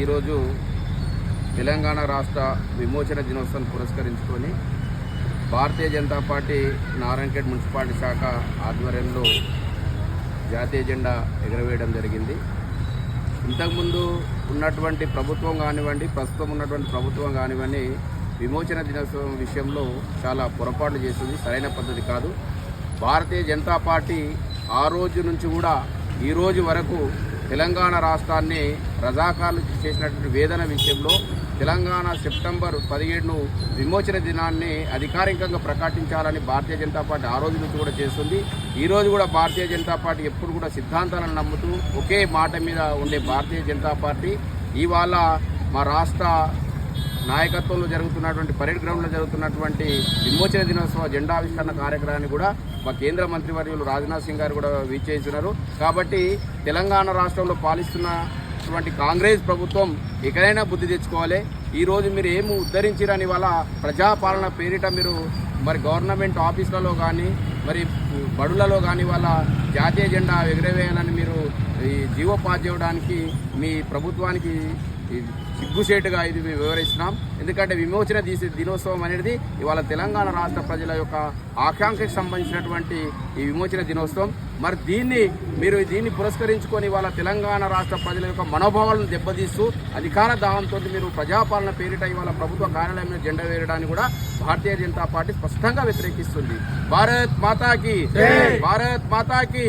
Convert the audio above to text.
ఈరోజు తెలంగాణ రాష్ట్ర విమోచన దినోత్సవం పురస్కరించుకొని భారతీయ జనతా పార్టీ నారాయణఖేడ్ మున్సిపాలిటీ శాఖ ఆధ్వర్యంలో జాతీయ జెండా ఎగరవేయడం జరిగింది. ఇంతకుముందు ఉన్నటువంటి ప్రభుత్వం కానివ్వండి ప్రస్తుతం ఉన్నటువంటి ప్రభుత్వం కానివ్వండి విమోచన దినోత్సవం విషయంలో చాలా పొరపాట్లు చేసింది సరైన పద్ధతి కాదు. భారతీయ జనతా పార్టీ ఆ రోజు నుంచి కూడా ఈ రోజు వరకు తెలంగాణ రాష్ట్రాన్ని రజాకార్లు చేసినటువంటి వేదన విషయంలో తెలంగాణ సెప్టెంబర్ పదిహేడును విమోచన దినాన్ని అధికారికంగా ప్రకటించాలని భారతీయ జనతా పార్టీ ఆ రోజు నుంచి కూడా చేస్తుంది. ఈ రోజు కూడా భారతీయ జనతా పార్టీ ఎప్పుడు కూడా సిద్ధాంతాలను నమ్ముతూ ఒకే మాట మీద ఉండే భారతీయ జనతా పార్టీ ఇవాళ మా రాష్ట్ర నాయకత్వంలో జరుగుతున్నటువంటి పరేడ్ గ్రౌండ్లో జరుగుతున్నటువంటి విమోచన దినోత్సవ జెండా ఆవిష్కరణ కార్యక్రమాన్ని కూడా మా కేంద్ర మంత్రివర్యులు రాజ్నాథ్ సింగ్ గారు కూడా వీచేస్తున్నారు కాబట్టి తెలంగాణ రాష్ట్రంలో పాలిస్తున్నటువంటి కాంగ్రెస్ ప్రభుత్వం ఎక్కడైనా బుద్ధి తెచ్చుకోవాలి. ఈరోజు మీరు ఏమి ఉద్ధరించిరని వాళ్ళ ప్రజాపాలన పేరిట మీరు మరి గవర్నమెంట్ ఆఫీసులలో కానీ మరి బడులలో కానీ వాళ్ళ జాతీయ జెండా ఎగరవేయాలని మీరు ఈ జీవోపాధి పాస్ మీ ప్రభుత్వానికి సిగ్గుసేటుగా ఇది వివరిస్తున్నాం. ఎందుకంటే విమోచన తీసే దినోత్సవం అనేది ఇవాళ తెలంగాణ రాష్ట్ర ప్రజల యొక్క ఆకాంక్షకు సంబంధించినటువంటి ఈ విమోచన దినోత్సవం. మరి దీన్ని మీరు దీన్ని పురస్కరించుకొని ఇవాళ తెలంగాణ రాష్ట్ర ప్రజల యొక్క మనోభావాలను దెబ్బతీస్తూ అధికార దాహంతో మీరు ప్రజాపాలన పేరిట ఇవాళ ప్రభుత్వ కార్యాలయం మీద జెండా వేయడానికి కూడా భారతీయ జనతా పార్టీ స్పష్టంగా వ్యతిరేకిస్తుంది. భారత్ మాతాకి భారత్ మాతాకి!